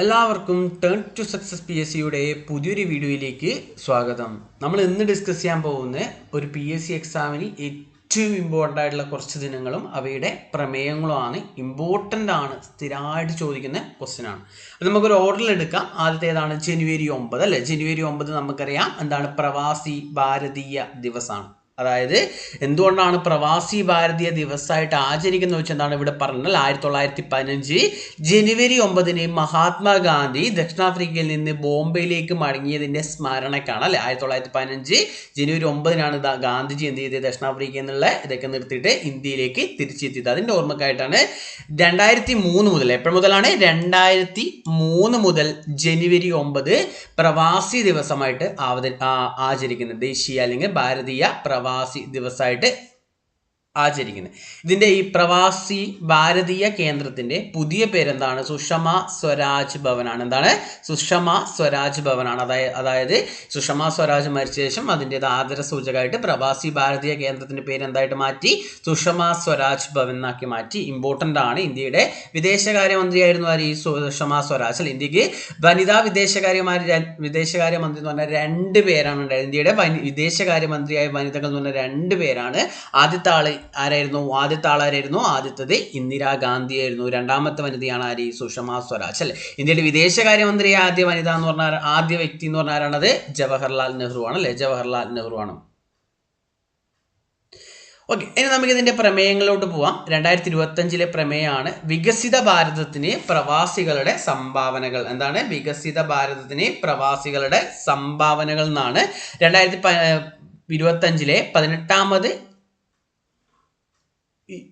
എല്ലാവർക്കും turn to success P S സിയുടെ പുതിയൊരു വീഡിയോയിലേക്ക് സ്വാഗതം. നമ്മൾ ഇന്ന് ഡിസ്കസ് ചെയ്യാൻ പോകുന്ന ഒരു പി എസ് സി എക്സാമിന് ഏറ്റവും ഇമ്പോർട്ടന്റ് ആയിട്ടുള്ള കുറച്ച് ദിനങ്ങളും അവയുടെ പ്രമേയങ്ങളുമാണ്. ഇമ്പോർട്ടന്റ് ആണ് സ്ഥിരമായിട്ട് ചോദിക്കുന്ന ക്വസ്റ്റ്യൻ ആണ്. അത് നമുക്കൊരു ഓർഡറിൽ എടുക്കാം. ആദ്യത്തേതാണ് ജനുവരി ഒമ്പത് അല്ലേ? ജനുവരി ഒമ്പത് നമുക്കറിയാം. എന്താണ് പ്രവാസി ഭാരതീയ ദിവസമാണ് അതായത് എന്തുകൊണ്ടാണ് പ്രവാസി ഭാരതീയ ദിവസമായിട്ട് ആചരിക്കുന്നത് വെച്ചാൽ എന്താണ് ഇവിടെ പറഞ്ഞത്? ആയിരത്തി തൊള്ളായിരത്തി പതിനഞ്ച് ജനുവരി ഒമ്പതിന് മഹാത്മാഗാന്ധി ദക്ഷിണാഫ്രിക്കയിൽ നിന്ന് ബോംബെയിലേക്ക് മടങ്ങിയതിന്റെ സ്മരണക്കാണ് അല്ലേ? ആയിരത്തി തൊള്ളായിരത്തി പതിനഞ്ച് ജനുവരി ഒമ്പതിനാണ് ഗാന്ധിജി എന്ത് ചെയ്തത്? ദക്ഷിണാഫ്രിക്കയിൽ നിന്നുള്ള ഇതൊക്കെ നിർത്തിയിട്ട് ഇന്ത്യയിലേക്ക് തിരിച്ചെത്തിയത്. അതിന്റെ ഓർമ്മക്കായിട്ടാണ് രണ്ടായിരത്തി മൂന്ന് മുതൽ എപ്പോൾ മുതലാണ്? രണ്ടായിരത്തി മൂന്ന് മുതൽ ജനുവരി ഒമ്പത് പ്രവാസി ദിവസമായിട്ട് ആചരിക്കുന്നത്. ദേശീയ അല്ലെങ്കിൽ ഭാരതീയ പ്രവാസി ദിവസമായിട്ട് ആചരിക്കുന്നത്. ഇതിന്റെ ഈ പ്രവാസി ഭാരതീയ കേന്ദ്രത്തിന്റെ പുതിയ പേരെന്താണ്? സുഷമ സ്വരാജ് ഭവനാണ്. എന്താണ്? സുഷമ സ്വരാജ് ഭവനാണ്. അതായത് അതായത് സുഷമ സ്വരാജ് മരിച്ച ശേഷം അതിന്റെത് ആദര സൂചകമായിട്ട് പ്രവാസി ഭാരതീയ കേന്ദ്രത്തിന്റെ പേര് എന്തായിട്ട് മാറ്റി? സുഷമ സ്വരാജ് ഭവൻ എന്നാക്കി മാറ്റി. ഇമ്പോർട്ടന്റ് ആണ്. ഇന്ത്യയുടെ വിദേശകാര്യമന്ത്രിയായിരുന്നു ആര്? ഈ സുഷമ സ്വരാജ്. അല്ല ഇന്ത്യയ്ക്ക് വനിതാ വിദേശകാര്യമാർ വിദേശകാര്യമന്ത്രി എന്ന് പറഞ്ഞാൽ രണ്ട് പേരാണ് ഉണ്ടായത് ഇന്ത്യയുടെ വിദേശകാര്യമന്ത്രിയായ വനിതകൾ എന്ന് പറഞ്ഞ രണ്ട് പേരാണ്. ആദ്യത്തെ ആൾ ആരായിരുന്നു? ആദ്യത്തെ ആളാരായിരുന്നു? ആദ്യത്തത് ഇന്ദിരാഗാന്ധി ആയിരുന്നു രണ്ടാമത്തെ വനിതയാണ് ആര്? സുഷമ സ്വരാജ് അല്ലെ? ഇന്ത്യയുടെ വിദേശകാര്യമന്ത്രി ആദ്യ വനിത എന്ന് പറഞ്ഞാൽ ആദ്യ വ്യക്തി എന്ന് പറഞ്ഞാൽ ആരാണത് ജവഹർലാൽ നെഹ്റു ആണ് അല്ലെ? ജവഹർലാൽ നെഹ്റു ആണ്. ഓക്കെ ഇനി നമുക്ക് ഇതിന്റെ പ്രമേയങ്ങളിലോട്ട് പോവാം. രണ്ടായിരത്തി ഇരുപത്തഞ്ചിലെ പ്രമേയമാണ് വികസിത ഭാരതത്തിന് പ്രവാസികളുടെ സംഭാവനകൾ. എന്താണ്? വികസിത ഭാരതത്തിന് പ്രവാസികളുടെ സംഭാവനകൾ എന്നാണ്. രണ്ടായിരത്തി ഇരുപത്തഞ്ചിലെ പതിനെട്ടാമത്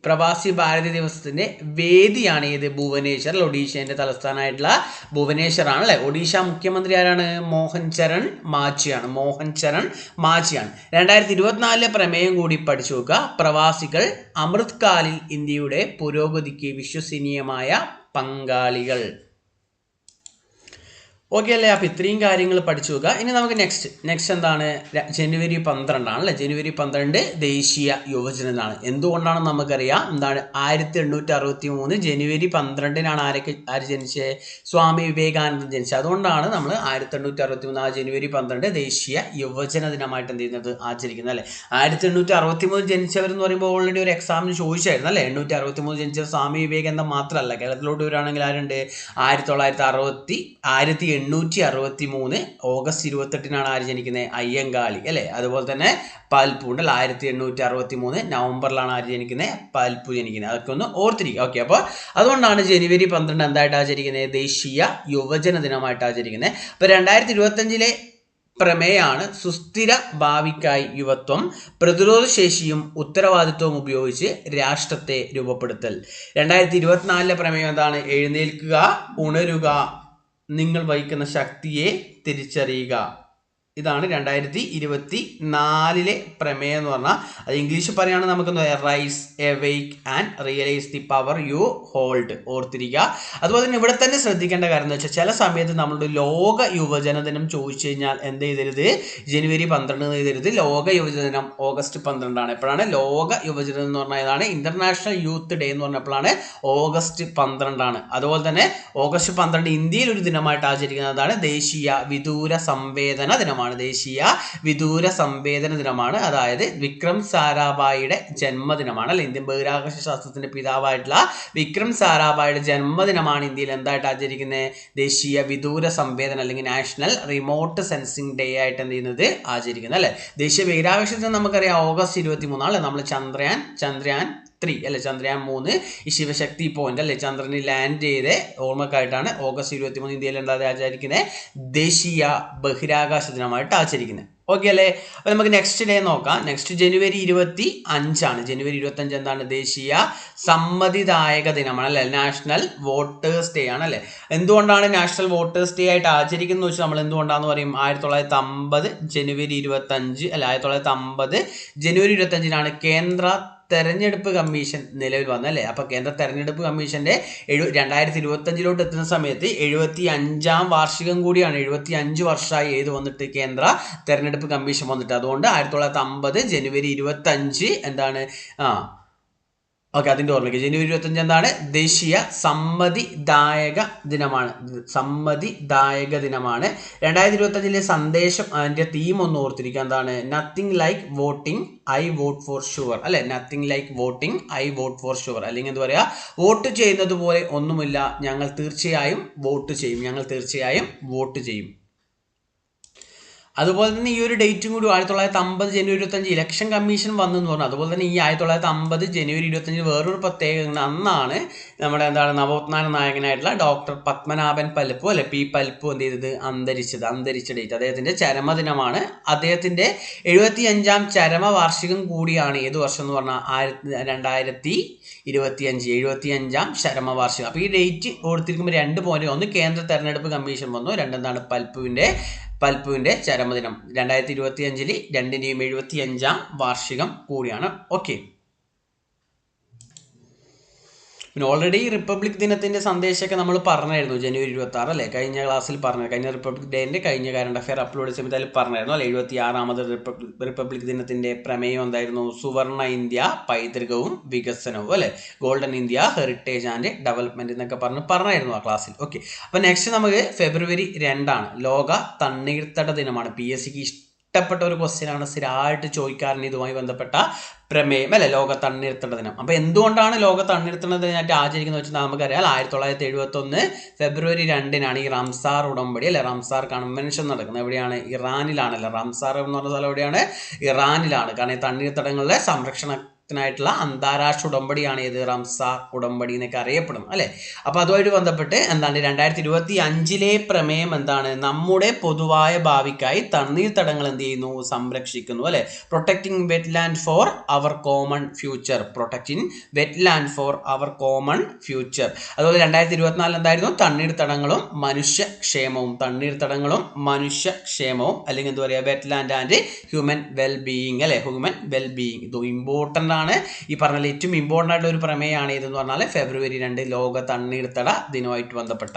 പ്രവാസി ഭാരതി ദിവസത്തിന്റെ വേദിയാണ് ഏത് ഭുവനേശ്വർ ഒഡീഷയുടെ തലസ്ഥാനമായിട്ടുള്ള ഭുവനേശ്വർ ആണ് അല്ലെ ഒഡീഷ മുഖ്യമന്ത്രി ആരാണ്? മോഹൻ ചരൺ മാച്ചിയാണ്. മോഹൻ ചരൺ മാച്ചിയാണ്. രണ്ടായിരത്തി ഇരുപത്തിനാലിലെ പ്രമേയം കൂടി പഠിച്ചു നോക്കുക. പ്രവാസികൾ അമൃത് കാലിൽ ഇന്ത്യയുടെ പുരോഗതിക്ക് വിശ്വസനീയമായ പങ്കാളികൾ. ഓക്കെ അല്ലേ? അപ്പോൾ ഇത്രയും കാര്യങ്ങൾ പഠിച്ചു നോക്കുക. ഇനി നമുക്ക് നെക്സ്റ്റ് നെക്സ്റ്റ് എന്താണ്? ജനുവരി പന്ത്രണ്ടാണ് അല്ലേ ജനുവരി പന്ത്രണ്ട് ദേശീയ യുവജന ദിനമാണ് എന്തുകൊണ്ടാണ് നമുക്കറിയാം. എന്താണ്? ആയിരത്തി എണ്ണൂറ്റി അറുപത്തി മൂന്ന് ജനുവരി പന്ത്രണ്ടിനാണ് ആരൊക്കെ ആര് ജനിച്ചത് സ്വാമി വിവേകാനന്ദൻ ജനിച്ചത്. അതുകൊണ്ടാണ് നമ്മൾ ആയിരത്തി എണ്ണൂറ്റി അറുപത്തി മൂന്ന് ആ ജനുവരി പന്ത്രണ്ട് ദേശീയ യുവജന ദിനമായിട്ട് എന്ത് ചെയ്യുന്നത്? ആചരിക്കുന്നത് അല്ലേ? ആയിരത്തി എണ്ണൂറ്റി അറുപത്തി മൂന്ന് ജനിച്ചവരെന്ന് പറയുമ്പോൾ ഓൾറെഡി ഒരു എക്സാമിന് ചോദിച്ചായിരുന്നു അല്ലേ? എണ്ണൂറ്റി അറുപത്തി മൂന്ന് ജനിച്ച സ്വാമി വിവേകാനന്ദൻ മാത്രമല്ല. കേരളത്തിലോട്ട് വരികയാണെങ്കിൽ ആരുണ്ട്? ആയിരത്തി തൊള്ളായിരത്തി അറുപത്തി ആയിരത്തി എണ്ണൂറ്റി അറുപത്തി മൂന്ന് ഓഗസ്റ്റ് ഇരുപത്തെട്ടിനാണ് ആര് ജനിക്കുന്നത് അയ്യങ്കാളി അല്ലേ? അതുപോലെ തന്നെ പാൽപ്പൂണ്ടൽ ആയിരത്തി എണ്ണൂറ്റി അറുപത്തി മൂന്ന് നവംബറിലാണ് ആര് ജനിക്കുന്നത് പാൽപ്പൂ ജനിക്കുന്നത് അതൊക്കെ ഒന്ന് ഓർത്തിരിക്കുക. ഓക്കെ അപ്പോൾ അതുകൊണ്ടാണ് ജനുവരി പന്ത്രണ്ട് എന്തായിട്ട് ആചരിക്കുന്നത് ദേശീയ യുവജന ദിനമായിട്ട് ആചരിക്കുന്നത് അപ്പോൾ രണ്ടായിരത്തി ഇരുപത്തഞ്ചിലെ പ്രമേയാണ് സുസ്ഥിര ഭാവിക്കായി യുവത്വം പ്രതിരോധശേഷിയും ഉത്തരവാദിത്വവും ഉപയോഗിച്ച് രാഷ്ട്രത്തെ രൂപപ്പെടുത്തൽ. രണ്ടായിരത്തി ഇരുപത്തിനാലിലെ പ്രമേയം എന്താണ്? എഴുന്നേൽക്കുക ഉണരുക നിങ്ങൾ വഹിക്കുന്ന ശക്തിയെ തിരിച്ചറിയുക. ഇതാണ് രണ്ടായിരത്തി ഇരുപത്തി നാലിലെ പ്രമേയം എന്ന് പറഞ്ഞാൽ അത് ഇംഗ്ലീഷ് പറയുകയാണെങ്കിൽ നമുക്ക് rise awake and realise the power you hold ഓർത്തിരിക്കുക. അതുപോലെ തന്നെ ഇവിടെ തന്നെ ശ്രദ്ധിക്കേണ്ട കാര്യം എന്ന് വെച്ചാൽ ചില സമയത്ത് നമ്മളുടെ ലോക യുവജന ദിനം ചോദിച്ചു കഴിഞ്ഞാൽ എന്ത് ചെയ്തരുത്? ജനുവരി പന്ത്രണ്ട് ചെയ്തരുത്. ലോക യുവജന ദിനം ഓഗസ്റ്റ് പന്ത്രണ്ടാണ്. എപ്പോഴാണ്? ലോക യുവജന ദിനം എന്ന് പറഞ്ഞാൽ ഇതാണ് ഇന്റർനാഷണൽ യൂത്ത് ഡേ എന്ന് പറഞ്ഞപ്പോഴാണ് ഓഗസ്റ്റ് പന്ത്രണ്ടാണ്. അതുപോലെ തന്നെ ഓഗസ്റ്റ് പന്ത്രണ്ട് ഇന്ത്യയിൽ ഒരു ദിനമായിട്ട് ആചരിക്കുന്നതാണ് ദേശീയ വിദൂര സംവേദന ദിനമാണ്. ദേശീയ വിദൂര സംവേദന ദിനമാണ്. അതായത് വിക്രം സാരാഭായിയുടെ ജന്മദിനമാണ്. അല്ലെ? ഇന്ത്യൻ ബഹിരാകാശ ശാസ്ത്രത്തിന്റെ പിതാവായിട്ടുള്ള വിക്രം സാരാഭായിയുടെ ജന്മദിനമാണ് ഇന്ത്യയിൽ എന്തായിട്ട് ആചരിക്കുന്നത്? ദേശീയ വിദൂര സംവേദന അല്ലെങ്കിൽ നാഷണൽ റിമോട്ട് സെൻസിങ് ഡേ ആയിട്ട് എന്ത് ചെയ്യുന്നത്? ആചരിക്കുന്നത്. അല്ലെ? ദേശീയ ബഹിരാകാശ ദിനം നമുക്കറിയാം ഓഗസ്റ്റ് ഇരുപത്തി മൂന്നാണ് നമ്മൾ ചന്ദ്രയാൻ ചന്ദ്രയാൻ ത്രീ അല്ലെ ചന്ദ്രയാൻ മൂന്ന്. ഈ ശിവശക്തി പോയിന്റ് അല്ലെ ചന്ദ്രനിൽ ലാൻഡ് ചെയ്ത് ഓർമ്മക്കായിട്ടാണ് ഓഗസ്റ്റ് ഇരുപത്തി മൂന്ന് ഇന്ത്യയിൽ എന്താ ആചരിക്കുന്നത്? ദേശീയ ബഹിരാകാശ ദിനമായിട്ട് ആചരിക്കുന്നത്. ഓക്കെ അല്ലേ? അപ്പോൾ നമുക്ക് നെക്സ്റ്റ് ഡേ നോക്കാം. നെക്സ്റ്റ് ജനുവരി ഇരുപത്തി അഞ്ചാണ്. ജനുവരി ഇരുപത്തി അഞ്ച് എന്താണ്? ദേശീയ സമ്മതിദായക ദിനമാണ് അല്ലെ? നാഷണൽ വോട്ടേഴ്സ് ഡേ ആണ് അല്ലെ? എന്തുകൊണ്ടാണ് നാഷണൽ വോട്ടേഴ്സ് ഡേ ആയിട്ട് ആചരിക്കുന്നത് വെച്ചാൽ നമ്മൾ എന്തുകൊണ്ടാന്ന് പറയും? ആയിരത്തി തൊള്ളായിരത്തി അമ്പത് ജനുവരി ഇരുപത്തി അഞ്ച് അല്ല ആയിരത്തി തൊള്ളായിരത്തി അമ്പത് ജനുവരി ഇരുപത്തി അഞ്ചിനാണ് കേന്ദ്ര തെരഞ്ഞെടുപ്പ് കമ്മീഷൻ നിലവിൽ വന്നല്ലേ? അപ്പോൾ കേന്ദ്ര തെരഞ്ഞെടുപ്പ് കമ്മീഷന്റെ എഴു രണ്ടായിരത്തി ഇരുപത്തഞ്ചിലോട്ട് എത്തുന്ന സമയത്ത് എഴുപത്തി അഞ്ചാം വാർഷികം കൂടിയാണ്. എഴുപത്തി അഞ്ച് വർഷമായി ഏത് വന്നിട്ട് കേന്ദ്ര തെരഞ്ഞെടുപ്പ് കമ്മീഷൻ വന്നിട്ട്. അതുകൊണ്ട് ആയിരത്തി തൊള്ളായിരത്തി അമ്പത് ജനുവരി ഇരുപത്തി അഞ്ച് എന്താണ്? ആ ഓക്കെ അതിന്റെ ഓർമ്മയ്ക്ക് ജനുവരി ഇരുപത്തഞ്ച് എന്താണ്? ദേശീയ സമ്മതിദായക ദിനമാണ്. സമ്മതിദായക ദിനമാണ്. രണ്ടായിരത്തി ഇരുപത്തഞ്ചിലെ സന്ദേശം അതിന്റെ തീം ഒന്ന് ഓർത്തിരിക്കുക. എന്താണ്? Nothing like voting I vote for sure അല്ലെ? Nothing like voting I vote for sure അല്ലെങ്കിൽ എന്താ പറയുക വോട്ട് ചെയ്യുന്നത് പോലെ ഒന്നുമില്ല. ഞങ്ങൾ തീർച്ചയായും വോട്ട് ചെയ്യും. ഞങ്ങൾ തീർച്ചയായും വോട്ട് ചെയ്യും. അതുപോലെ തന്നെ ഈ ഒരു ഡേറ്റും കൂടി ആയിരത്തി തൊള്ളായിരത്തി അമ്പത് ജനുവരി ഇരുപത്തഞ്ച് ഇലക്ഷൻ കമ്മീഷൻ വന്നു എന്ന് പറഞ്ഞു. അതുപോലെ തന്നെ ഈ ആയിരത്തി തൊള്ളായിരത്തി അമ്പത് ജനുവരി ഇരുപത്തഞ്ച് വേറൊരു പ്രത്യേകത ഉണ്ട്. അന്നാണ് നമ്മുടെ എന്താണ് നവോത്ഥാന നായകനായിട്ടുള്ള ഡോക്ടർ പത്മനാഭൻ പലപ്പു അല്ലെ? പി പൽപ്പു എന്ത് ചെയ്തത്? അന്തരിച്ചത്. അന്തരിച്ച ഡേറ്റ് അദ്ദേഹത്തിന്റെ ചരമദിനമാണ്. അദ്ദേഹത്തിന്റെ എഴുപത്തി അഞ്ചാം ചരമവാർഷികം കൂടിയാണ്. ഏത് വർഷം എന്ന് പറഞ്ഞാൽ ആയിരത്തി രണ്ടായിരത്തി ഇരുപത്തി അഞ്ച് എഴുപത്തി അഞ്ചാം ചരമവാർഷികം. അപ്പോൾ ഈ ഡേറ്റ് കൊടുത്തിരിക്കുമ്പോൾ രണ്ട് പോയിന്റ് ഒന്ന് കേന്ദ്ര തെരഞ്ഞെടുപ്പ് കമ്മീഷൻ വന്നു. രണ്ടെന്താണ് പൽപ്പുവിന്റെ പൽപ്പുവിന്റെ ചരമദിനം. രണ്ടായിരത്തി ഇരുപത്തി അഞ്ചിൽ രണ്ടിന്റെയും എഴുപത്തി അഞ്ചാം വാർഷികം കൂടിയാണ്. ഓക്കെ പിന്നെ ഓൾറെഡി റിപ്പബ്ലിക് ദിനത്തിന്റെ സന്ദേശമൊക്കെ നമ്മൾ പറഞ്ഞായിരുന്നു ജനുവരി ഇരുപത്തി ആറ് അല്ലേ? കഴിഞ്ഞ ക്ലാസ്സിൽ പറഞ്ഞു കഴിഞ്ഞ റിപ്പബ്ലിക് ഡേന്റെ കഴിഞ്ഞ കറണ്ട് അഫയർ അപ്ലോഡ് ചെയ്യുമ്പോൾ അതിൽ പറഞ്ഞായിരുന്നു അല്ലെ? എഴുപത്തി ആറാമത് റിപ്പബ്ലിക് ദിനത്തിന്റെ പ്രമേയം എന്തായിരുന്നു? സുവർണ ഇന്ത്യ പൈതൃകവും വികസനവും അല്ലെ? Golden India heritage and development എന്നൊക്കെ പറഞ്ഞ് പറഞ്ഞായിരുന്നു ആ ക്ലാസ്സിൽ ഓക്കെ അപ്പൊ നെക്സ്റ്റ് നമുക്ക് ഫെബ്രുവരി രണ്ടാണ്. ലോക തണ്ണീർത്തട ദിനമാണ്. പി എസ് സിക്ക് ഇഷ്ടപ്പെട്ട ഒരു ക്വസ്റ്റ്യൻ ആണ് സ്ഥിരമായിട്ട് ചോദിക്കാറുണ്ട്. ഇതുമായി ബന്ധപ്പെട്ട പ്രമേയം അല്ലെ? ലോക തണ്ണീർത്തട ദിനം അപ്പൊ എന്തുകൊണ്ടാണ് ലോക തണ്ണീർത്തട ദിനമായിട്ട് ആചരിക്കുന്നത് വെച്ചാൽ നമുക്കറിയാം. ആയിരത്തി തൊള്ളായിരത്തി എഴുപത്തി ഒന്ന് ഫെബ്രുവരി രണ്ടിനാണ് ഈ റംസാർ ഉടമ്പടി അല്ലെ? റംസാർ കൺവെൻഷൻ നടക്കുന്നത് എവിടെയാണ്? ഇറാനിലാണ് ഇറാനിലാണല്ലോ? റംസാർ എന്ന് പറഞ്ഞ സ്ഥലം എവിടെയാണ്? ഇറാനിലാണ്. കാരണം ഈ തണ്ണീർത്തടങ്ങളുടെ സംരക്ഷണ ത്തിനായിട്ടുള്ള അന്താരാഷ്ട്ര ഉടമ്പടിയാണ് ഏത്? റംസാർ ഉടമ്പടി എന്നൊക്കെ അറിയപ്പെടുന്നത് അല്ലേ? അപ്പോൾ അതുമായിട്ട് ബന്ധപ്പെട്ട് എന്താണ്? രണ്ടായിരത്തി ഇരുപത്തി അഞ്ചിലെ പ്രമേയം എന്താണ്? നമ്മുടെ പൊതുവായ ഭാവിക്കായി തണ്ണീർത്തടങ്ങൾ എന്ത് ചെയ്യുന്നു? സംരക്ഷിക്കുന്നു അല്ലേ? Protecting wetland for our common future protecting wetland for our common future അതുപോലെ രണ്ടായിരത്തി ഇരുപത്തിനാലിൽ എന്തായിരുന്നു തണ്ണീർത്തടങ്ങളും മനുഷ്യക്ഷേമവും തണ്ണീർത്തടങ്ങളും മനുഷ്യക്ഷേമവും അല്ലെങ്കിൽ എന്താ പറയുക? Wetland and human well being അല്ലെ? ഹ്യൂമൻ വെൽ ബീയിങ് ഇത് ഇമ്പോർട്ടന്റ് ആണ്. ഈ പറഞ്ഞ ഏറ്റവും ഇമ്പോർട്ടന്റ് ആയിട്ടുള്ള ഒരു പ്രമേയമാണ് ഇതെന്ന് പറഞ്ഞാൽ ഫെബ്രുവരി രണ്ട് ലോക തണ്ണീർത്തട ദിനമായിട്ട് ബന്ധപ്പെട്ട.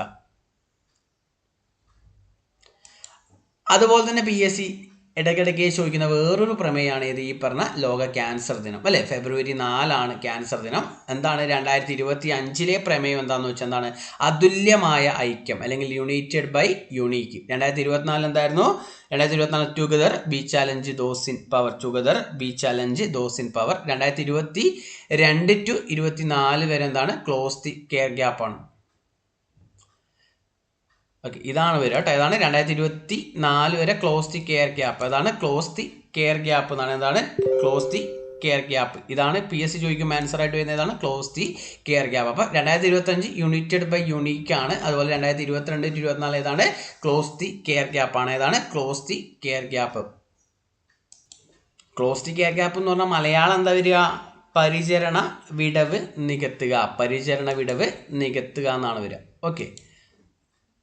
അതുപോലെ തന്നെ പി എസ് സി ഇടയ്ക്കിടയ്ക്ക് ചോദിക്കുന്ന വേറൊരു പ്രമേയമാണ് ഇത് ഈ പറഞ്ഞ ലോക ക്യാൻസർ ദിനം. അല്ലേ? ഫെബ്രുവരി നാലാണ് ക്യാൻസർ ദിനം. എന്താണ് രണ്ടായിരത്തി ഇരുപത്തി അഞ്ചിലെ പ്രമേയം എന്താണെന്ന് വെച്ചാൽ എന്താണ്? അതുല്യമായ ഐക്യം അല്ലെങ്കിൽ യുണൈറ്റഡ് ബൈ യുണീക്ക് രണ്ടായിരത്തി ഇരുപത്തിനാലിൽ എന്തായിരുന്നു? രണ്ടായിരത്തി ഇരുപത്തിനാല് together be challenge in power together be challenge in power രണ്ടായിരത്തി ഇരുപത്തി രണ്ട് ടു ഇരുപത്തി നാല് വരെ എന്താണ്? ക്ലോസ് ദി കെയർ ഗ്യാപ്പാണ് ഓക്കെ ഇതാണ് വരിക കേട്ടോ. ഇതാണ് രണ്ടായിരത്തി ഇരുപത്തി നാല് വരെ ക്ലോസ് ദി കെയർ ഗ്യാപ്പ് അതാണ് ക്ലോസ് ദി കെയർ ഗ്യാപ്പ് എന്നാണ്. എന്താണ്? ക്ലോസ് ദി കെയർ ഗ്യാപ്പ് ഇതാണ് പി എസ് സി ചോദിക്കുമ്പോൾ ആൻസർ ആയിട്ട് വരുന്നത് ഇതാണ് ക്ലോസ് ദി കെയർ ഗ്യാപ്പ് അപ്പോൾ രണ്ടായിരത്തി ഇരുപത്തഞ്ച് യൂണിറ്റഡ് ബൈ യൂണിക്ക് ആണ്. അതുപോലെ രണ്ടായിരത്തി ഇരുപത്തിരണ്ട് ഇരുപത്തിനാല് ഏതാണ്? ക്ലോസ് ദി കെയർ ഗ്യാപ്പ് ആണ്. ഏതാണ്? Close the care gap close the care gap എന്ന് പറഞ്ഞാൽ മലയാളം എന്താ വരിക? പരിചരണ വിടവ് നികത്തുക. പരിചരണ വിടവ് നികത്തുക എന്നാണ് വരിക. ഓക്കെ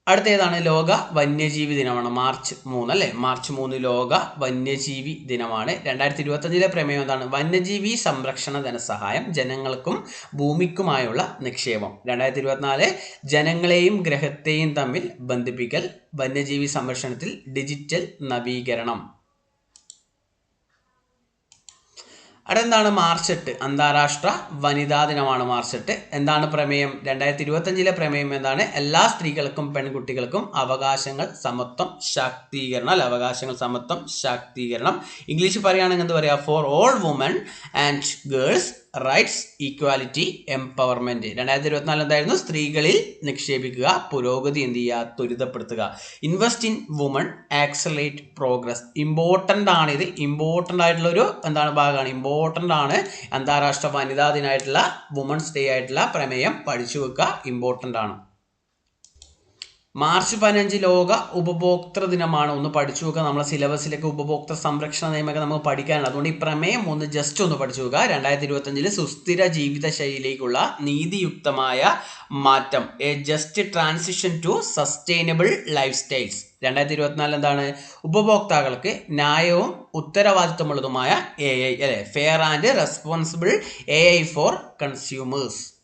അടുത്ത ഏതാണ് ലോക വന്യജീവി ദിനമാണ്. മാർച്ച് മൂന്ന് അല്ലേ? മാർച്ച് മൂന്ന് ലോക വന്യജീവി ദിനമാണ്. രണ്ടായിരത്തി ഇരുപത്തഞ്ചിലെ പ്രമേയം എന്താണ്? വന്യജീവി സംരക്ഷണ ധനസഹായം ജനങ്ങൾക്കും ഭൂമിക്കുമായുള്ള നിക്ഷേപം. രണ്ടായിരത്തി ഇരുപത്തിനാല് ജനങ്ങളെയും ഗ്രഹത്തെയും തമ്മിൽ ബന്ധിപ്പിക്കൽ വന്യജീവി സംരക്ഷണത്തിൽ ഡിജിറ്റൽ നവീകരണം. അതെന്താണ് മാർച്ച് എട്ട്? അന്താരാഷ്ട്ര വനിതാ ദിനമാണ് മാർച്ച് എട്ട്. എന്താണ് പ്രമേയം? രണ്ടായിരത്തി ഇരുപത്തഞ്ചിലെ പ്രമേയം എന്താണ്? എല്ലാ സ്ത്രീകൾക്കും പെൺകുട്ടികൾക്കും അവകാശങ്ങൾ സമത്വം ശാക്തീകരണം അല്ല? അവകാശങ്ങൾ സമത്വം ശാക്തീകരണം. ഇംഗ്ലീഷ് പറയുകയാണെങ്കിൽ എന്താ പറയുക? For all women and girls rights equality empowerment രണ്ടായിരത്തി ഇരുപത്തിനാല് എന്തായിരുന്നു? സ്ത്രീകളിൽ നിക്ഷേപിക്കുക പുരോഗതി എന്ത് ചെയ്യുക ത്വരിതപ്പെടുത്തുക. Invest in women accelerate progress important ആണ് ഇത്. ഇമ്പോർട്ടന്റ് ആയിട്ടുള്ള ഒരു എന്താണ് ഭാഗമാണ്. ഇമ്പോർട്ടന്റ് ആണ് അന്താരാഷ്ട്ര വനിതാ ദിനമായിട്ടുള്ള വുമൺസ് ഡേ ആയിട്ടുള്ള പ്രമേയം പഠിച്ചു വെക്കുക. ഇമ്പോർട്ടന്റ് ആണ്. മാർച്ച് പതിനഞ്ച് ലോക ഉപഭോക്തൃ ദിനമാണ്. ഒന്ന് പഠിച്ചു നോക്കുക. നമ്മളെ സിലബസിലൊക്കെ ഉപഭോക്തൃ സംരക്ഷണ നിയമമൊക്കെ നമുക്ക് പഠിക്കാനുണ്ട്. അതുകൊണ്ട് ഈ പ്രമേയം ഒന്ന് ജസ്റ്റ് ഒന്ന് പഠിച്ചു നോക്കുക. രണ്ടായിരത്തി ഇരുപത്തഞ്ചിൽ സുസ്ഥിര ജീവിതശൈലിയിലേക്കുള്ള നീതിയുക്തമായ മാറ്റം. A just transition to sustainable lifestyles രണ്ടായിരത്തി ഇരുപത്തിനാലിൽ എന്താണ്? ഉപഭോക്താക്കൾക്ക് ന്യായവും ഉത്തരവാദിത്തമുള്ളതുമായ എ ഐ അല്ലെ? Fair and responsible A I for consumers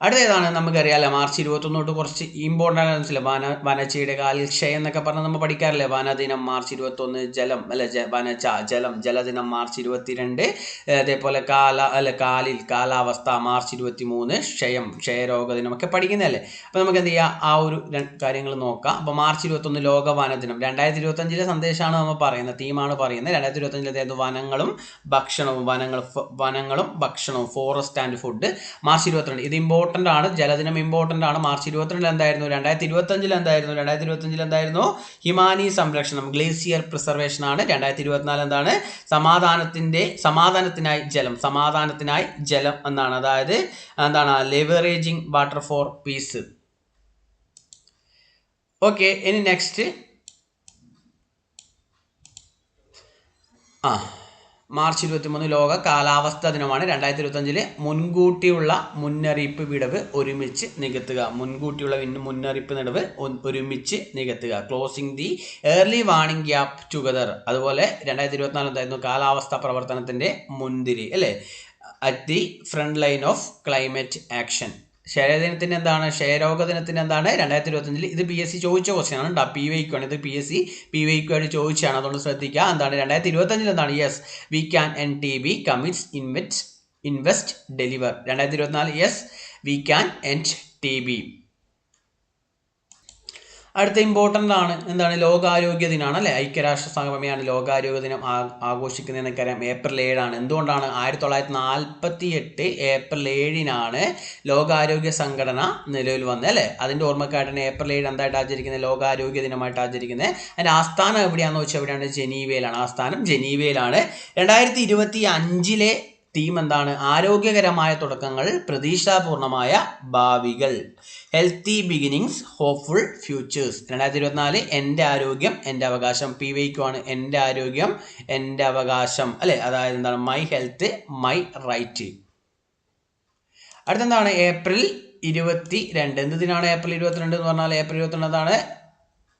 അടുത്ത ഏതാണ് നമുക്കറിയാലോ മാർച്ച് ഇരുപത്തൊന്ന് തൊട്ട് കുറച്ച് ഇമ്പോർട്ടന്റ് ആണെന്നില്ല വന വനച്ചയുടെ കാൽക്ഷയം എന്നൊക്കെ പറഞ്ഞാൽ നമ്മൾ പഠിക്കാറില്ലേ? വനദിനം മാർച്ച് ഇരുപത്തൊന്ന് ജലം അല്ല വനച്ച ജലം ജലദിനം മാർച്ച് ഇരുപത്തിരണ്ട് അതേപോലെ കാല അല്ല കാലിൽ കാലാവസ്ഥ മാർച്ച് ഇരുപത്തി മൂന്ന് ക്ഷയം ക്ഷയരോഗദിനം ഒക്കെ പഠിക്കുന്നതല്ലേ? അപ്പോൾ നമുക്ക് എന്ത് ചെയ്യാം? ആ ഒരു കാര്യങ്ങൾ നോക്കാം. അപ്പോൾ മാർച്ച് ഇരുപത്തൊന്ന് ലോക വനദിനം. രണ്ടായിരത്തി ഇരുപത്തഞ്ചിലെ സന്ദേശമാണ് നമ്മൾ പറയുന്നത് തീമാണ് പറയുന്നത്. രണ്ടായിരത്തി ഇരുപത്തഞ്ചിലെ വനങ്ങളും ഭക്ഷണവും വനങ്ങൾ വനങ്ങളും ഭക്ഷണവും ഫോറസ്റ്റ് ആൻഡ് ഫുഡ് മാർച്ച് ഇരുപത്തിരണ്ട്. ഇത് ഇമ്പോർട്ടന്റ് ആണ്. ജലദിനം ഇമ്പോർട്ടന്റ് ആണ്. മാർച്ച് ഇരുപത്തിരണ്ടിൽ എന്തായിരുന്നു? രണ്ടായിരത്തി ഇരുപത്തഞ്ചിൽ എന്തായിരുന്നു? രണ്ടായിരത്തി ഇരുപത്തഞ്ചിൽ എന്തായിരുന്നു? ഹിമാനി സംരക്ഷണം ഗ്ലേസിയർ പ്രിസർവേഷൻ ആണ്. രണ്ടായിരത്തി ഇരുപത്തിനാല് എന്താണ്? സമാധാനത്തിന്റെ സമാധാനത്തിനായി ജലം സമാധാനത്തിനായി ജലം എന്നാണ്. അതായത് എന്താണ്? Leveraging water for peace okay ഇനി നെക്സ്റ്റ് ആ. മാർച്ച് ഇരുപത്തിമൂന്ന് ലോക കാലാവസ്ഥാ ദിനമാണ്. രണ്ടായിരത്തി ഇരുപത്തഞ്ചിൽ മുൻകൂട്ടിയുള്ള മുന്നറിയിപ്പ് വിടവ് ഒരുമിച്ച് നികത്തുക. മുൻകൂട്ടിയുള്ള മുന്നറിയിപ്പ് വിടവ് ഒരുമിച്ച് നികത്തുക. Closing the early warning gap together അതുപോലെ രണ്ടായിരത്തി ഇരുപത്തിനാല് എന്തായിരുന്നു? കാലാവസ്ഥാ പ്രവർത്തനത്തിന്റെ മുന്തിരി അല്ലേ? At the front line of climate action ക്ഷയദിനത്തിന് എന്താണ് ക്ഷയരോഗ ദിനത്തിന് എന്താണ് രണ്ടായിരത്തി ഇരുപത്തഞ്ചിൽ ഇത് പി എസ് സി ചോദിച്ച ക്വസ്റ്റ്യൻ ആണ് കേട്ടോ പി വൈക്കാണ് ഇത് പി എസ് സി പി വൈക്കുമായിട്ട് ചോദിച്ചാണ്. അതുകൊണ്ട് ശ്രദ്ധിക്കുക എന്താണ്? രണ്ടായിരത്തി ഇരുപത്തഞ്ചിൽ എന്താണ് yes we can end T B commits invest invest deliver രണ്ടായിരത്തി ഇരുപത്തിനാല് yes we can end T B അടുത്ത ഇമ്പോർട്ടന്റ് ആണ്. എന്താണ്? ലോകാരോഗ്യ ദിനമാണ് അല്ലേ? ഐക്യരാഷ്ട്ര സംഗമയാണ് ലോകാരോഗ്യ ദിനം ആഘോഷിക്കുന്നതെന്നൊക്കെ അറിയാം ഏപ്രിൽ ഏഴാണ്. എന്തുകൊണ്ടാണ്? ആയിരത്തി തൊള്ളായിരത്തി നാൽപ്പത്തി എട്ട് ഏപ്രിൽ ഏഴിനാണ് ലോകാരോഗ്യ സംഘടന നിലവിൽ വന്നത് അല്ലേ? അതിന്റെ ഓർമ്മക്കായിട്ടാണ് ഏപ്രിൽ ഏഴ് എന്തായിട്ട് ആചരിക്കുന്നത്? ലോകാരോഗ്യ ദിനമായിട്ട് ആചരിക്കുന്നത്. അതിന്റെ ആസ്ഥാനം എവിടെയാണെന്ന് വെച്ചാൽ എവിടെയാണ്? ജനീവയിലാണ്. ആസ്ഥാനം ജനീവയിലാണ്. രണ്ടായിരത്തി ഇരുപത്തി അഞ്ചിലെ തീം എന്താണ്? ആരോഗ്യകരമായ തുടക്കങ്ങൾ പ്രതീക്ഷാപൂർണമായ ഭാവികൾ. ഹെൽത്തി ബിഗിനിങ്സ് ഹോപ്പ്ഫുൾ ഫ്യൂച്ചേഴ്സ് രണ്ടായിരത്തി ഇരുപത്തിനാല് എന്റെ ആരോഗ്യം എന്റെ അവകാശം. പി വൈക്കുമാണ് എന്റെ ആരോഗ്യം എന്റെ അവകാശം. അല്ലേ? അതായത് എന്താണ്? മൈ ഹെൽത്ത് മൈ റൈറ്റ് അടുത്തെന്താണ്? ഏപ്രിൽ ഇരുപത്തി രണ്ട് എന്ത് ദിനാണ് ഏപ്രിൽ ഇരുപത്തിരണ്ട് എന്ന് പറഞ്ഞാൽ ഏപ്രിൽ ഇരുപത്തിരണ്ട് എന്താണ്?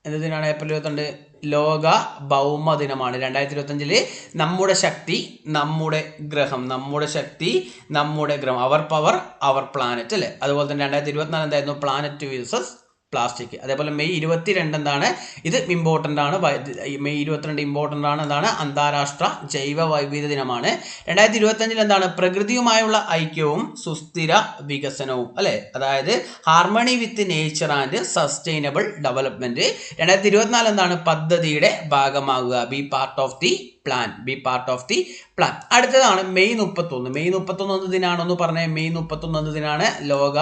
എന്ത് ദിനാണ് ഏപ്രിൽ ഇരുപത്തിരണ്ട്? ലോക ഭൗമ ദിനമാണ്. രണ്ടായിരത്തി ഇരുപത്തഞ്ചിൽ നമ്മുടെ ശക്തി നമ്മുടെ ഗ്രഹം നമ്മുടെ ശക്തി നമ്മുടെ ഗ്രഹം അവർ പവർ അവർ പ്ലാനറ്റ് അല്ലേ? അതുപോലെ തന്നെ രണ്ടായിരത്തി ഇരുപത്തിനാല് എന്തായിരുന്നു പ്ലാനറ്റ് വേഴ്സസ് പ്ലാസ്റ്റിക്. അതേപോലെ മെയ് ഇരുപത്തിരണ്ട് എന്താണ്? ഇത് ഇമ്പോർട്ടന്റ് ആണ്. മെയ് ഇരുപത്തിരണ്ട് ഇമ്പോർട്ടന്റ് ആണ് എന്താണ് അന്താരാഷ്ട്ര ജൈവ വൈവിധ്യ ദിനമാണ്. രണ്ടായിരത്തി ഇരുപത്തഞ്ചിൽ എന്താണ്? പ്രകൃതിയുമായുള്ള ഐക്യവും സുസ്ഥിര വികസനവും അല്ലേ? അതായത് harmony with nature and sustainable development രണ്ടായിരത്തി ഇരുപത്തിനാല് എന്താണ്? പദ്ധതിയുടെ ഭാഗമാകുക be part of the plan be part of the plan അടുത്തതാണ് മെയ് മുപ്പത്തൊന്ന്. മെയ് മുപ്പത്തൊന്ന് ദിനാണെന്ന് പറഞ്ഞാൽ മെയ് മുപ്പത്തൊന്ന് ദിനാണ് ലോക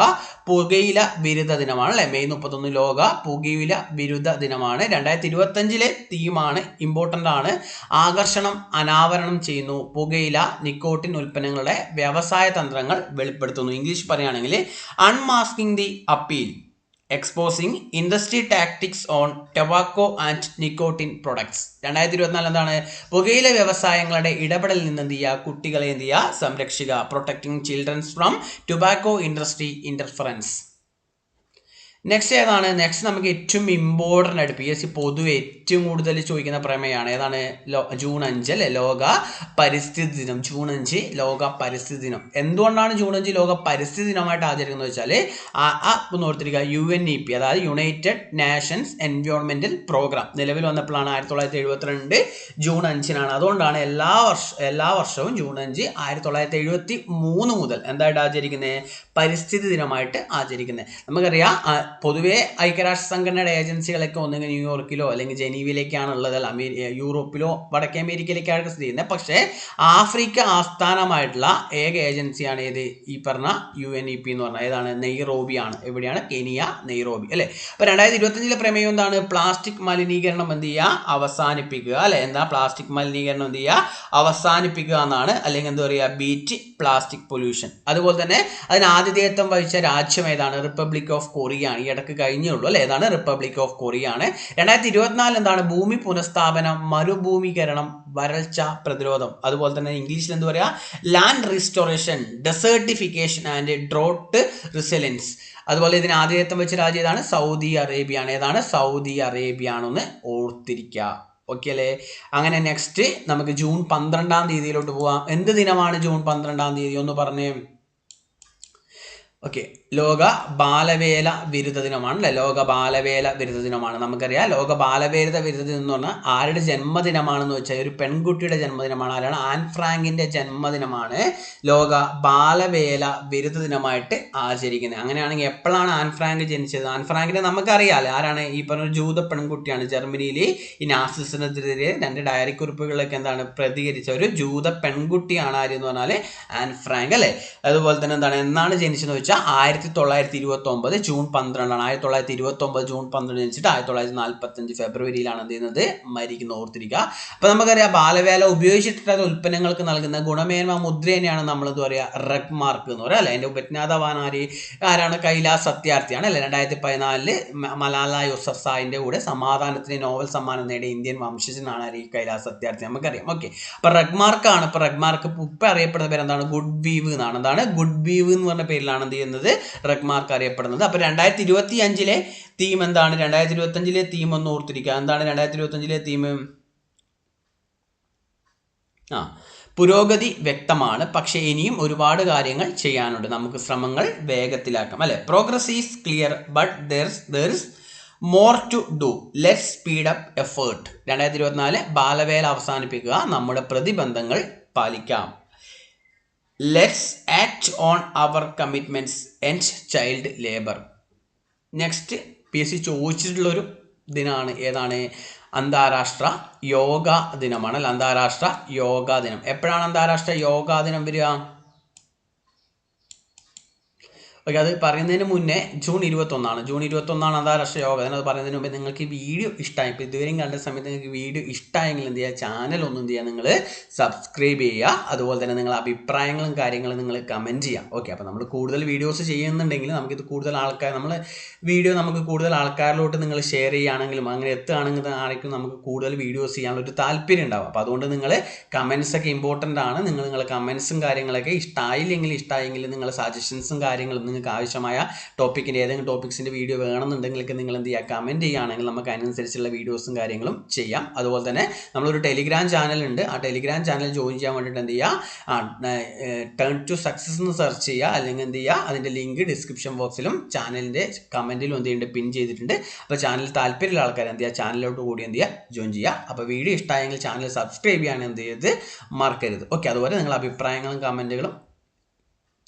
പുകയില വിരുദ്ധ ദിനമാണ് അല്ലെ? മെയ് മുപ്പത്തൊന്ന് ലോക പുകയില വിരുദ്ധ ദിനമാണ്. രണ്ടായിരത്തി ഇരുപത്തഞ്ചിലെ തീമാണ് ഇമ്പോർട്ടന്റ് ആണ്. ആകർഷണം അനാവരണം ചെയ്യുന്നു. പുകയില നിക്കോട്ടിൻ ഉൽപ്പന്നങ്ങളുടെ വ്യവസായ തന്ത്രങ്ങൾ വെളിപ്പെടുത്തുന്നു. ഇംഗ്ലീഷ് പറയുകയാണെങ്കിൽ unmasking the appeal exposing industry tactics on tobacco and nicotine products രണ്ടായിരത്തി ഇരുപത്തിനാല് എന്താണ്? പുകയില വ്യവസായങ്ങളുടെ ഇടപെടലിൽ നിന്ന് എന്ത് ചെയ്യുക കുട്ടികളെ എന്ത് ചെയ്യുക സംരക്ഷിക്കുക. Protecting childrens from tobacco industry interference next ഏതാണ്? നെക്സ്റ്റ് നമുക്ക് ഏറ്റവും ഇമ്പോർട്ടന്റ് ആയിട്ട് പി എസ് സി പൊതുവെ ഏറ്റവും കൂടുതൽ ചോദിക്കുന്ന പ്രമേയമാണ്. ഏതാണ്? ജൂൺ അഞ്ച് അല്ലേ? ലോക പരിസ്ഥിതി ദിനം. ജൂൺ അഞ്ച് ലോക പരിസ്ഥിതി ദിനം. എന്തുകൊണ്ടാണ് ജൂൺ അഞ്ച് ലോക പരിസ്ഥിതി ദിനമായിട്ട് ആചരിക്കുന്നത് വെച്ചാൽ ആ ഒന്ന് ഓർത്തിരിക്കുക. യു എൻ ഇ പി അതായത് യുണൈറ്റഡ് നാഷൻസ് എൻവയോൺമെന്റൽ പ്രോഗ്രാം നിലവിൽ വന്നപ്പോഴാണ് ആയിരത്തി തൊള്ളായിരത്തി എഴുപത്തിരണ്ട് ജൂൺ അഞ്ചിനാണ്. അതുകൊണ്ടാണ് എല്ലാ വർഷ എല്ലാ വർഷവും ജൂൺ അഞ്ച് ആയിരത്തി തൊള്ളായിരത്തി എഴുപത്തി മൂന്ന് മുതൽ എന്തായിട്ട് ആചരിക്കുന്നത് പരിസ്ഥിതി ദിനമായിട്ട് ആചരിക്കുന്നത് നമുക്കറിയാം പൊതുവേ ഐക്യരാഷ്ട്ര സംഘടനയുടെ ഏജൻസികളൊക്കെ ഒന്നുകിൽ ന്യൂയോർക്കിലോ അല്ലെങ്കിൽ ജനീവയിലേക്കാണ് ഉള്ളത് അമേരി അമേ യൂറോപ്പിലോ വടക്കേ അമേരിക്കയിലേക്കാണ് സ്ഥിതി ചെയ്യുന്നത് പക്ഷേ ആഫ്രിക്ക ആസ്ഥാനമായിട്ടുള്ള ഏക ഏജൻസിയാണ് ഏത്? ഈ പറഞ്ഞ യു എൻ ഇ പി എന്ന് പറഞ്ഞാൽ ഏതാണ്? നെയ്റോബിയാണ് എവിടെയാണ്? കെനിയ നെയ്റോബി അല്ലേ? അപ്പോൾ രണ്ടായിരത്തി ഇരുപത്തഞ്ചിലെ പ്രമേയം എന്താണ്? പ്ലാസ്റ്റിക് മലിനീകരണം എന്ത് ചെയ്യുക? അവസാനിപ്പിക്കുക അല്ലെ? എന്താ പ്ലാസ്റ്റിക് മലിനീകരണം എന്ത് ചെയ്യുക? അവസാനിപ്പിക്കുക എന്നാണ്. അല്ലെങ്കിൽ എന്താ പറയുക? Beat plastic pollution. അതുപോലെ തന്നെ അതിന് ആതിഥേയത്വം വഹിച്ച രാജ്യം ഏതാണ്? റിപ്പബ്ലിക് ഓഫ് കൊറിയ ആണ്. ഈ ഇടയ്ക്ക് കഴിഞ്ഞേ ഉള്ളൂ അല്ലേ? ഏതാണ് റിപ്പബ്ലിക് ഓഫ് കൊറിയ ആണ് രണ്ടായിരത്തി ഇരുപത്തിനാല് എന്താണ്? ഭൂമി പുനഃസ്ഥാപനം മരുഭൂമീകരണം വരൾച്ച പ്രതിരോധം. അതുപോലെ തന്നെ ഇംഗ്ലീഷിൽ എന്ത് പറയുക land restoration desertification and drought resilience അതുപോലെ ഇതിന് ആതിഥേയത്വം വെച്ച രാജ്യം ഏതാണ്? സൗദി അറേബ്യ ആണ് ഏതാണ്? സൗദി അറേബ്യ ആണെന്ന് ഓർത്തിരിക്കുക ഓക്കെ അല്ലേ? അങ്ങനെ നെക്സ്റ്റ് നമുക്ക് ജൂൺ പന്ത്രണ്ടാം തീയതിയിലോട്ട് പോവാം. എന്ത് ദിനമാണ് ജൂൺ പന്ത്രണ്ടാം തീയതി? ഒന്ന് പറഞ്ഞേ. ഓക്കെ ലോക ബാലവേല വിരുദ്ധ ദിനമാണ് അല്ലേ ലോക ബാലവേല വിരുദ്ധ ദിനമാണ്. നമുക്കറിയാം ലോക ബാലവേല വിരുദ്ധ ദിനം എന്ന് പറഞ്ഞാൽ ആരുടെ ജന്മദിനമാണെന്ന് വെച്ചാൽ ഒരു പെൺകുട്ടിയുടെ ജന്മദിനമാണ്. ആരാണ് ആൻ ഫ്രാങ്കിന്റെ ജന്മദിനമാണ് ലോക ബാലവേല വിരുദ്ധ ദിനമായിട്ട് ആചരിക്കുന്നത്. അങ്ങനെയാണെങ്കിൽ എപ്പോഴാണ് ആൻ ഫ്രാങ്ക് ജനിച്ചത്? ആൻ ഫ്രാങ്കിനെ നമുക്കറിയാം ആരാണ് ഈ പറഞ്ഞ ജൂത പെൺകുട്ടിയാണ്. ജർമ്മനിയിൽ ഈ നാസിസിനെതിരെ രണ്ട് ഡയറി കുറിപ്പുകളിലൊക്കെ എന്താണ് പ്രതികരിച്ച ഒരു ജൂത പെൺകുട്ടിയാണ് ആര് എന്ന് പറഞ്ഞാൽ ആൻ ഫ്രാങ്ക് അല്ലേ? അതുപോലെ തന്നെ എന്താണ് എന്നാണ് ജനിച്ചതെന്ന് വെച്ചാൽ ആയിരത്തി തൊള്ളായിരത്തി ഇരുപത്തി ഒമ്പത് ജൂൺ പന്ത്രണ്ടാണ്. ആയിരത്തി തൊള്ളായിരത്തി ഇരുപത്തി ഒമ്പത് ജൂൺ പന്ത്രണ്ട് ജനിച്ചിട്ട് ആയിരത്തി തൊള്ളായിരത്തി നാൽപ്പത്തഞ്ച് ഫെബ്രുവരിയിലാണ് എന്ത് ചെയ്യുന്നത്? മരിക്കുന്ന ഓർത്തിരിക്കുക. അപ്പൊ നമുക്കറിയാം ബാലവേല ഉപയോഗിച്ചിട്ടുള്ള ഉൽപ്പന്നങ്ങൾക്ക് നൽകുന്ന ഗുണമേന്മ മുദ്ര തന്നെയാണ് നമ്മൾ എന്താ പറയുക റെഡ് മാർക്ക് എന്ന് പറയുക അല്ലെ? എന്റെ ഉപജ്ഞാതാവാൻ ആര്? ആരാണ്? കൈലാസ് സത്യാർത്ഥിയാണ് അല്ലെ? രണ്ടായിരത്തി പതിനാലിൽ മലാല യൂസഫ് സായിന്റെ കൂടെ സമാധാനത്തിന് നോവൽ സമ്മാനം നേടിയ ഇന്ത്യൻ വംശജനാണ് ഈ കൈലാസ് സത്യാർത്ഥി. നമുക്കറിയാം. ഓക്കെ. അപ്പൊ റെഡ് മാർക്കാണ്. ഇപ്പൊ റെഡ് മാർക്ക് ഇപ്പൊ അറിയപ്പെടുന്ന പേര് എന്താണ് ഗുഡ് വീവ് എന്നാണ്. എന്താണ്? ഗുഡ് വീവ് എന്ന് പറഞ്ഞ പേരിലാണ് എന്ത് ചെയ്യുന്നത്? റഗ് മാർക്ക് അറിയപ്പെടുന്നത്. അപ്പൊ രണ്ടായിരത്തി ഇരുപത്തി അഞ്ചിലെ തീം എന്താണ്? രണ്ടായിരത്തി ഇരുപത്തി അഞ്ചിലെ തീം ഒന്ന് ഓർത്തിരിക്കുക. എന്താണ് രണ്ടായിരത്തി ഇരുപത്തി അഞ്ചിലെ തീം ആ പുരോഗതി വ്യക്തമാണ്. പക്ഷേ ഇനിയും ഒരുപാട് കാര്യങ്ങൾ ചെയ്യാനുണ്ട്. നമുക്ക് ശ്രമങ്ങൾ വേഗത്തിലാക്കാം. അല്ലെ? Progress is clear but there's there's more to do let speed up effort രണ്ടായിരത്തി ഇരുപത്തിനാല് ബാലവേല അവസാനിപ്പിക്കുക. നമ്മുടെ പ്രതിബന്ധങ്ങൾ പാലിക്കാം. Let's act on our commitments and child labour next P S C ചോദിച്ചിട്ടുള്ളൊരു ദിനമാണ് ഏതാണ്? അന്താരാഷ്ട്ര യോഗ ദിനമാണ്. അല്ല അന്താരാഷ്ട്ര യോഗ ദിനം. എപ്പോഴാണ് അന്താരാഷ്ട്ര യോഗ ദിനം വരിക? ഓക്കെ അത് പറയുന്നതിന് മുന്നേ ജൂൺ ഇരുപത്തൊന്നാണ്. ജൂൺ ഇരുപത്തൊന്നാണ് അന്താരാഷ്ട്ര യോഗ ദിനം അത് പറയുന്നതിന് മുമ്പ് നിങ്ങൾക്ക് വീഡിയോ ഇഷ്ടമായി ഇപ്പോൾ ഇതുവരെയും കണ്ട സമയത്ത് നിങ്ങൾക്ക് വീഡിയോ ഇഷ്ടമായെങ്കിൽ എന്ത് ചെയ്യുക? ചാനൽ ഒന്നും ചെയ്യുക? നിങ്ങൾ സബ്സ്ക്രൈബ് ചെയ്യുക. അതുപോലെ തന്നെ നിങ്ങളുടെ അഭിപ്രായങ്ങളും കാര്യങ്ങളും നിങ്ങൾ കമന്റ് ചെയ്യുക. ഓക്കെ അപ്പോൾ നമ്മൾ കൂടുതൽ വീഡിയോസ് ചെയ്യുന്നുണ്ടെങ്കിൽ നമുക്കിത് കൂടുതൽ ആൾക്കാർ നമ്മൾ വീഡിയോ നമുക്ക് കൂടുതൽ ആൾക്കാരിലോട്ട് നിങ്ങൾ ഷെയർ ചെയ്യുകയാണെങ്കിലും അങ്ങനെ എത്തുകയാണെങ്കിൽ ആയിരിക്കും നമുക്ക് കൂടുതൽ വീഡിയോസ് ചെയ്യാനുള്ള ഒരു താല്പര്യം ഉണ്ടാവും. അപ്പോൾ അതുകൊണ്ട് നിങ്ങൾ കമൻസ് ഒക്കെ ഇമ്പോർട്ടന്റ് ആണ്. നിങ്ങൾ നിങ്ങളുടെ കമൻസും കാര്യങ്ങളൊക്കെ ഇഷ്ടമായില്ലെങ്കിൽ ഇഷ്ടമായെങ്കിൽ നിങ്ങളുടെ സജഷൻസും കാര്യങ്ങളും നിങ്ങൾക്ക് ആവശ്യമായ ടോപ്പിക്കിന്റെ ഏതെങ്കിലും ടോപ്പിക്സിന്റെ വീഡിയോ വേണമെന്നുണ്ടെങ്കിൽ നിങ്ങൾ എന്ത് ചെയ്യുക? കമന്റ് ചെയ്യുകയാണെങ്കിൽ നമുക്ക് അതിനനുസരിച്ചുള്ള വീഡിയോസും കാര്യങ്ങളും ചെയ്യാം. അതുപോലെ തന്നെ നമ്മളൊരു ടെലിഗ്രാം ചാനലുണ്ട് ആ ടെലിഗ്രാം ചാനൽ ജോയിൻ ചെയ്യാൻ വേണ്ടിയിട്ട് എന്ത് ചെയ്യുക? ആ ടേൺ ടു സക്സസ് എന്ന് സെർച്ച് ചെയ്യുക. അല്ലെങ്കിൽ എന്ത് ചെയ്യുക? അതിന്റെ ലിങ്ക് ഡിസ്ക്രിപ്ഷൻ ബോക്സിലും ചാനലിന്റെ കമന്റിലും എന്ത് ചെയ്യുന്നുണ്ട്? പിൻ ചെയ്തിട്ടുണ്ട്. അപ്പോൾ ചാനൽ താല്പര്യമുള്ള ആൾക്കാർ എന്ത് ചെയ്യുക? ചാനലിലോട്ട് കൂടി എന്ത് ചെയ്യുക? ജോയിൻ ചെയ്യുക. അപ്പോൾ വീഡിയോ ഇഷ്ടമായെങ്കിൽ ചാനൽ സബ്സ്ക്രൈബ് ചെയ്യാൻ എന്ത് ചെയ്ത് മറക്കരുത്. ഓക്കെ അതുപോലെ നിങ്ങളുടെ അഭിപ്രായങ്ങളും കമന്റുകളും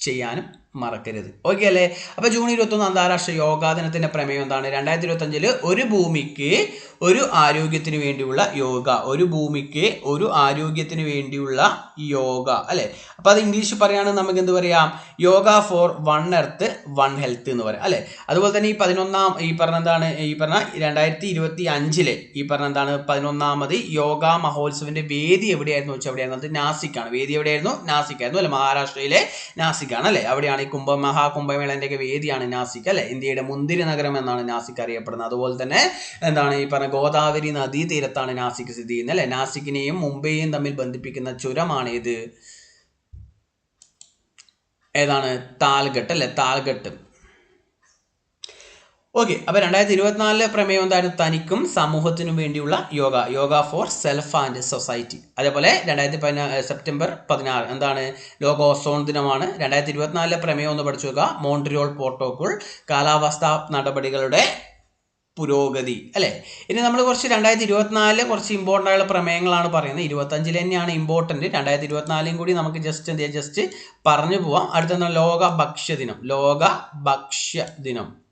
ചെയ്യാനും മറക്കരുത്. ഓക്കെ അല്ലേ? അപ്പോൾ ജൂൺ ഇരുപത്തൊന്ന് അന്താരാഷ്ട്ര യോഗാ ദിനത്തിന്റെ പ്രമേയം എന്താണ്? രണ്ടായിരത്തി ഇരുപത്തഞ്ചിൽ ഒരു ഭൂമിക്ക് ഒരു ആരോഗ്യത്തിന് വേണ്ടിയുള്ള യോഗ. ഒരു ഭൂമിക്ക് ഒരു ആരോഗ്യത്തിന് വേണ്ടിയുള്ള യോഗ. അല്ലേ? അപ്പോൾ അത് ഇംഗ്ലീഷ് പറയുകയാണെങ്കിൽ നമുക്ക് എന്ത് പറയാം? Yoga for one earth one health എന്ന് പറയാം. അല്ലേ? അതുപോലെ തന്നെ ഈ പതിനൊന്നാം ഈ പറഞ്ഞ എന്താണ്? ഈ പറഞ്ഞ രണ്ടായിരത്തി ഇരുപത്തി അഞ്ചിലെ ഈ പറഞ്ഞ എന്താണ്? പതിനൊന്നാമത് യോഗ മഹോത്സവന്റെ വേദി എവിടെയായിരുന്നു വെച്ചാൽ എവിടെയായിരുന്നു? അത് നാസിക്കാണ്. വേദി എവിടെയായിരുന്നു? നാസിക്കായിരുന്നു. അല്ലെ? മഹാരാഷ്ട്രയിലെ നാസിക്കാണ്. അല്ലെ? അവിടെയാണ് ഈ കുംഭ മഹാകുംഭമേളന്റെ ഒക്കെ വേദിയാണ് നാസിക് അല്ലെ? ഇന്ത്യയുടെ മുന്തിരി നഗരം എന്നാണ് നാസിക് അറിയപ്പെടുന്നത്. അതുപോലെ തന്നെ എന്താണ് ഈ പറഞ്ഞ ഗോദാവരി നദീ തീരത്താണ് നാസിക് സ്ഥിതി ചെയ്യുന്നത് അല്ലെ? നാസിക്കിനെയും മുംബൈയും തമ്മിൽ ബന്ധിപ്പിക്കുന്ന ചുരമാണ് ഇത് ഏതാണ്? താൽഘട്ട് അല്ലെ? താൽഘട്ട്. ഓക്കെ അപ്പോൾ രണ്ടായിരത്തി ഇരുപത്തിനാലിലെ പ്രമേയം എന്തായിരുന്നു? തനിക്കും സമൂഹത്തിനും വേണ്ടിയുള്ള yoga yoga for self and society അതേപോലെ രണ്ടായിരത്തി പതിനാ സെപ്റ്റംബർ പതിനാറ് എന്താണ്? ലോക ഓസോൺ ദിനമാണ്. രണ്ടായിരത്തി ഇരുപത്തിനാലിലെ പ്രമേയം ഒന്ന് പഠിച്ചു നോക്കുക മോൺട്രിയോൾ പ്രോട്ടോകോൾ കാലാവസ്ഥാ നടപടികളുടെ പുരോഗതി അല്ലേ? ഇനി നമ്മൾ കുറച്ച് രണ്ടായിരത്തി ഇരുപത്തിനാലിൽ കുറച്ച് ഇമ്പോർട്ടന്റ് ആയുള്ള പ്രമേയങ്ങളാണ് പറയുന്നത്. ഇരുപത്തഞ്ചിൽ തന്നെയാണ് ഇമ്പോർട്ടന്റ് രണ്ടായിരത്തി ഇരുപത്തിനാലും കൂടി നമുക്ക് ജസ്റ്റ് എന്ത് ജസ്റ്റ് പറഞ്ഞു പോവാം. അടുത്ത ലോക ഭക്ഷ്യ ദിനം. ലോക ഭക്ഷ്യ ദിനം.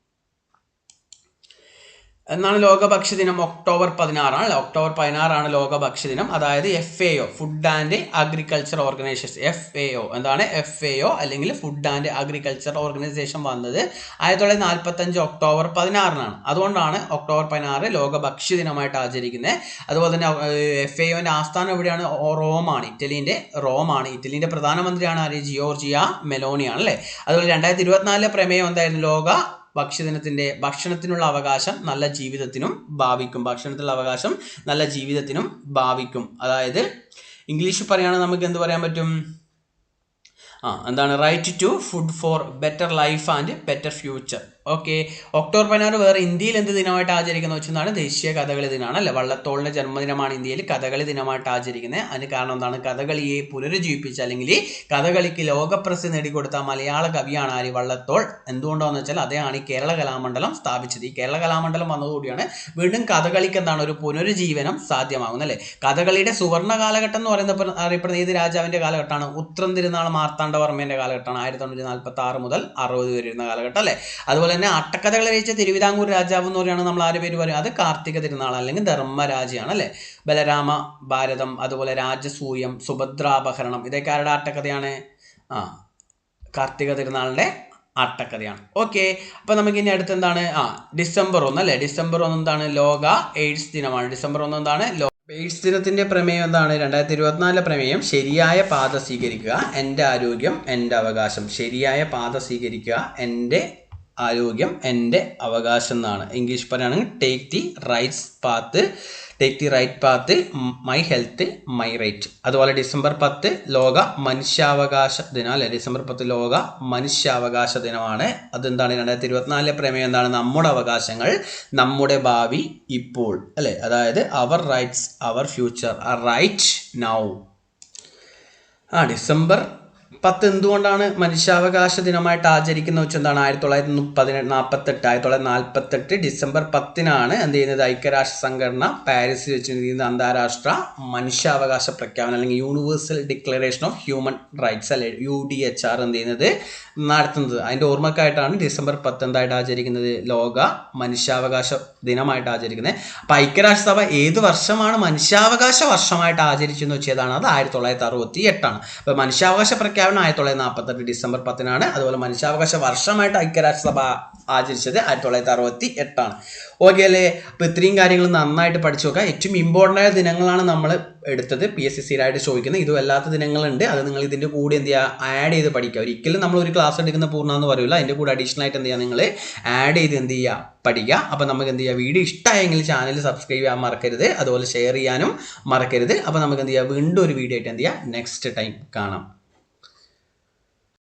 എന്നാണ് ലോക ഭക്ഷ്യദിനം ഒക്ടോബർ പതിനാറാണ്. ഒക്ടോബർ പതിനാറാണ് ലോക ഭക്ഷ്യദിനം അതായത് F A O food and agriculture organisation F A O എന്താണ് എഫ് എ ഒ അല്ലെങ്കിൽ ഫുഡ് ആൻഡ് അഗ്രികൾച്ചർ ഓർഗനൈസേഷൻ വന്നത് ആയിരത്തി തൊള്ളായിരത്തി നാൽപ്പത്തഞ്ച് ഒക്ടോബർ പതിനാറിനാണ്. അതുകൊണ്ടാണ് ഒക്ടോബർ പതിനാറ് ലോക ഭക്ഷ്യദിനമായിട്ട് ആചരിക്കുന്നത്. അതുപോലെ തന്നെ എഫ് എ ഒന്റെ ആസ്ഥാനം എവിടെയാണ്? റോമാണ്. ഇറ്റലിന്റെ റോമാണ്. ഇറ്റലിന്റെ പ്രധാനമന്ത്രിയാണ് ആര്? ജിയോർജിയ മെലോണിയാണ് അല്ലേ? അതുപോലെ രണ്ടായിരത്തി ഇരുപത്തിനാലിലെ പ്രമേയം എന്തായിരുന്നു? ലോക ഭക്ഷ്യദിനത്തിന്റെ ഭക്ഷണത്തിനുള്ള അവകാശം നല്ല ജീവിതത്തിനും ഭാവിക്കും. ഭക്ഷണത്തിനുള്ള അവകാശം നല്ല ജീവിതത്തിനും ഭാവിക്കും. അതായത് ഇംഗ്ലീഷ് പറയുകയാണെങ്കിൽ നമുക്ക് എന്ത് പറയാൻ പറ്റും? ആ എന്താണ്? Right to food for better life and better future okay October പതിനാറ് വേറെ ഇന്ത്യയിൽ എന്ത് ദിനമായിട്ട് ആചരിക്കുന്നത് വെച്ചെന്നാണ് ദേശീയ കഥകളി ദിനമാണ് അല്ലെ? വള്ളത്തോളിന്റെ ജന്മദിനമാണ് ഇന്ത്യയിൽ കഥകളി ദിനമായിട്ട് ആചരിക്കുന്നത്. അതിന് കാരണം എന്താണ്? കഥകളിയെ പുനരുജ്ജീവിപ്പിച്ച അല്ലെങ്കിൽ കഥകളിക്ക് ലോകപ്രസിദ്ധി നേടിക്കൊടുത്ത മലയാള കവിയാണ് ആര്? വള്ളത്തോൾ. എന്തുകൊണ്ടാന്ന് വെച്ചാൽ അദ്ദേഹമാണ് ഈ കേരള കലാമണ്ഡലം സ്ഥാപിച്ചത്. ഈ കേരള കലാമണ്ഡലം വന്നതോടുകൂടിയാണ് വീണ്ടും കഥകളിക്ക് എന്താണ്? ഒരു പുനരുജ്ജീവനം സാധ്യമാകുന്നത് അല്ലേ? കഥകളിയുടെ സുവർണ കാലഘട്ടം എന്ന് പറയുന്ന അറിയപ്പെടുന്ന ഏത് രാജാവിന്റെ കാലഘട്ടമാണ്? ഉത്രം തിരുനാൾ മാർത്താണ്ഡവർമ്മന്റെ കാലഘട്ടമാണ്. ആയിരത്തി തൊണ്ണൂറ്റി നാൽപ്പത്തി ആറ് മുതൽ അറുപത് വരെ ഇരുന്ന കാലഘട്ടം അല്ലേ? അതുപോലെ തന്നെ അട്ടക്കഥകൾ രചിച്ച തിരുവിതാംകൂർ രാജാവ് എന്ന് പറയുകയാണ് നമ്മൾ ആര് പേര് പറയും അത് കാർത്തിക തിരുനാൾ അല്ലെങ്കിൽ ധർമ്മരാജയാണ് അല്ലേ? ബലരാമ ഭാരതം അതുപോലെ രാജസൂയം സുഭദ്രാപഹരണം ഇതൊക്കെ ആരുടെ അട്ടക്കഥയാണ്? ആ കാർത്തിക തിരുനാളിന്റെ അട്ടക്കഥയാണ്. ഓക്കെ അപ്പോൾ നമുക്ക് ഇനി അടുത്ത് എന്താണ്? ആ ഡിസംബർ ഒന്ന് അല്ലേ? ഡിസംബർ ഒന്ന് എന്താണ്? ലോക എയ്ഡ്സ് ദിനമാണ്. ഡിസംബർ ഒന്ന് എന്താണ്? എയ്ഡ്സ് ദിനത്തിന്റെ പ്രമേയം എന്താണ്? രണ്ടായിരത്തി ഇരുപത്തിനാലിലെ പ്രമേയം. ശരിയായ പാത സ്വീകരിക്കുക എന്റെ ആരോഗ്യം എന്റെ അവകാശം. ശരിയായ പാത സ്വീകരിക്കുക എന്റെ ആരോഗ്യം എന്റെ അവകാശം എന്നാണ്. ഇംഗ്ലീഷ് പറയുകയാണെങ്കിൽ take the rights path take the right path my health my right അതുപോലെ ഡിസംബർ പത്ത് ലോക മനുഷ്യാവകാശ ദിനം അല്ലെ? ഡിസംബർ പത്ത് ലോക മനുഷ്യാവകാശ ദിനമാണ്. അതെന്താണ്? രണ്ടായിരത്തി ഇരുപത്തിനാലിലെ പ്രമേയം എന്താണ്? നമ്മുടെ അവകാശങ്ങൾ നമ്മുടെ ഭാവി ഇപ്പോൾ അല്ലേ? അതായത് our rights our future right now ആ ഡിസംബർ പത്ത് എന്തുകൊണ്ടാണ് മനുഷ്യാവകാശ ദിനമായിട്ട് ആചരിക്കുന്നത് വെച്ചാൽ എന്താണ്? ആയിരത്തി തൊള്ളായിരത്തി പതിനെട്ട് നാൽപ്പത്തെട്ട് ആയിരത്തി തൊള്ളായിരത്തി നാൽപ്പത്തെട്ട് ഡിസംബർ പത്തിനാണ് എന്ത് ചെയ്യുന്നത്? ഐക്യരാഷ്ട്ര സംഘടന പാരീസിൽ വെച്ച് അന്താരാഷ്ട്ര മനുഷ്യാവകാശ പ്രഖ്യാപനം അല്ലെങ്കിൽ universal declaration of human rights അല്ലെ യു ഡി എച്ച് ആർ എന്ത് ചെയ്യുന്നത്? നടത്തുന്നത്. അതിന്റെ ഓർമ്മക്കായിട്ടാണ് ഡിസംബർ പത്ത് എന്തായിട്ട് ആചരിക്കുന്നത്? ലോക മനുഷ്യാവകാശ ദിനമായിട്ട് ആചരിക്കുന്നത്. അപ്പോൾ ഐക്യരാഷ്ട്രസഭ ഏത് വർഷമാണ് മനുഷ്യാവകാശ വർഷമായിട്ട് ആചരിച്ചെന്ന് വെച്ചതാണ് അത് ആയിരത്തി തൊള്ളായിരത്തി അറുപത്തി എട്ടാണ് അപ്പോൾ മനുഷ്യാവകാശ പ്രഖ്യാപനം ആയിരത്തി തൊള്ളായിരത്തി നാൽപ്പത്തെട്ട് ഡിസംബർ പത്തിനാണ്. അതുപോലെ മനുഷ്യാവകാശ വർഷമായിട്ട് ഐക്യരാഷ്ട്രസഭ ആചരിച്ചത് ആയിരത്തി തൊള്ളായിരത്തി അറുപത്തി എട്ടാണ്. ഓക്കെ അല്ലേ? അപ്പോൾ ഇത്രയും കാര്യങ്ങൾ നന്നായിട്ട് പഠിച്ചു നോക്കുക. ഏറ്റവും ഇമ്പോർട്ടന്റ് ആയ ദിനങ്ങളാണ് നമ്മൾ എടുത്തത്. പി എസ് സി സിയിലായിട്ട് ചോദിക്കുന്നത് ഇതും അല്ലാത്ത ദിനങ്ങളുണ്ട്. അത് നിങ്ങൾ ഇതിന്റെ കൂടെ എന്ത് ചെയ്യുക? ആഡ് ചെയ്ത് പഠിക്കുക. ഒരിക്കലും നമ്മൾ ഒരു ക്ലാസ് എടുക്കുന്ന പൂർണ എന്ന് പറയില്ല അതിന്റെ കൂടെ അഡീഷണൽ ആയിട്ട് എന്ത് ചെയ്യുക നിങ്ങൾ? ആഡ് ചെയ്ത് എന്ത് ചെയ്യുക? പഠിക്കുക. അപ്പോൾ നമുക്ക് എന്ത് ചെയ്യുക? വീഡിയോ ഇഷ്ടമായെങ്കിൽ ചാനൽ സബ്സ്ക്രൈബ് ചെയ്യാൻ മറക്കരുത്. അതുപോലെ ഷെയർ ചെയ്യാനും മറക്കരുത്. അപ്പോൾ നമുക്ക് എന്ത് ചെയ്യുക? വീണ്ടും ഒരു വീഡിയോ ആയിട്ട് എന്ത് ചെയ്യുക? നെക്സ്റ്റ് ടൈം കാണാം.